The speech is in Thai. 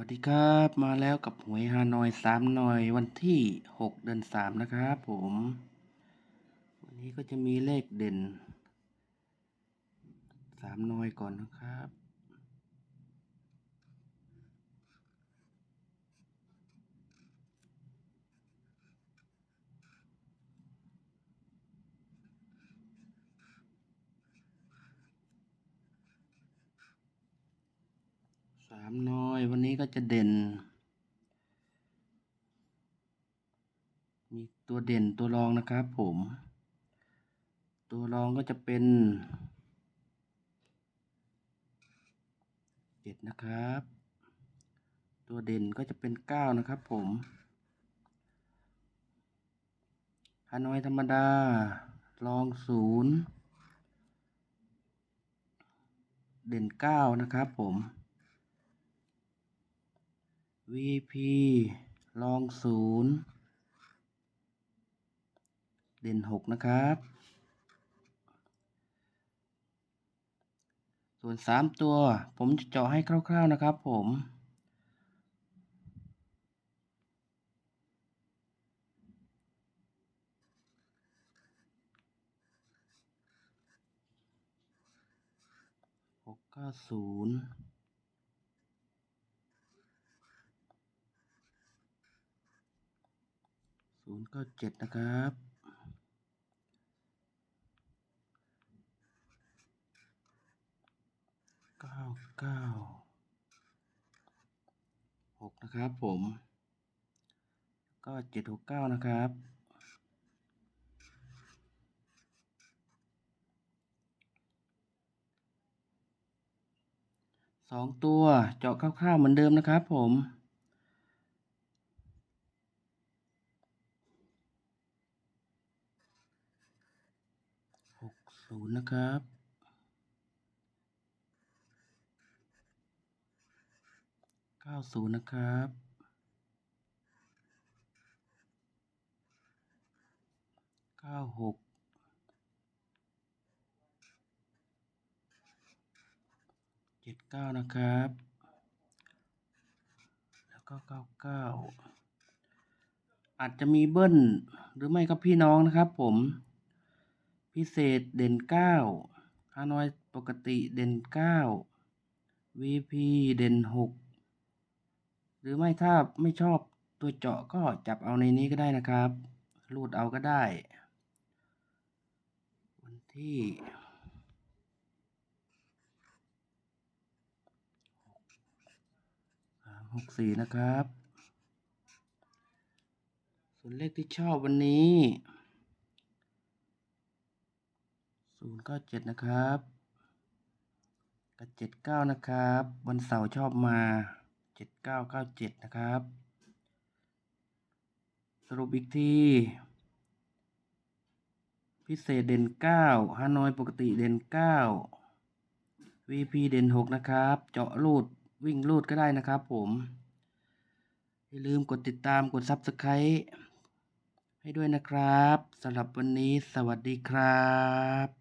วัสดีครับมาแล้วกับหวยฮานอยสามหน่อยวันที่หกเดือนสามนะครับผม วันนี้ก็จะมีเลขเด่นสามหน่อยก่อนนะครับ สามน้อย วันนี้ก็จะเด่น มีตัวเด่นตัวรองนะครับผม ตัวรองก็จะเป็นเจ็ดนะครับ ตัวเด่นก็จะเป็นเก้านะครับผมฮานอยธรรมดา รองศูนย์ เด่นเก้านะครับผม VP ลองศูนย์เด่นหกนะครับ ส่วนสามตัว ผมจะเจาะให้คร่าว ๆนะครับผมหกเก้าศูนย์ ศูนย์เก้าเจ็ดนะครับ เก้าเก้าหกนะครับผม ก็เจ็ดหกเก้านะครับสองตัวเจาะคร่าวๆเหมือนเดิมนะครับผม หก ศูนย์นะครับ เก้าศูนย์นะครับเก้าหกเจ็ดเก้านะครับ แล้วก็เก้าเก้าอาจจะมีเบิ้ลหรือไม่ก็พี่น้องนะครับผม พิเศษเด่นเก้าฮานอยปกติเด่นเก้า VP เด่นหกหรือไม่ถ้าไม่ชอบตัวเจาะก็จับเอาในนี้ก็ได้นะครับรูดเอาก็ได้ วันที่หกสี่นะครับ ส่วนเลขที่ชอบวันนี้ ศูนย์เก้าเจ็ดนะครับกับเจ็ดเก้านะครับ วันเสาร์ชอบมาเจ็ดเก้าเก้าเจ็ดนะครับ สรุปอีกทีพิเศษเด่นเก้าฮานอยปกติเด่นเก้า VP เด่นหกนะครับ เจาะรูดวิ่งรูดก็ได้นะครับผม อย่าลืมกดติดตามกด Subscribe ให้ด้วยนะครับสำหรับวันนี้สวัสดีครับ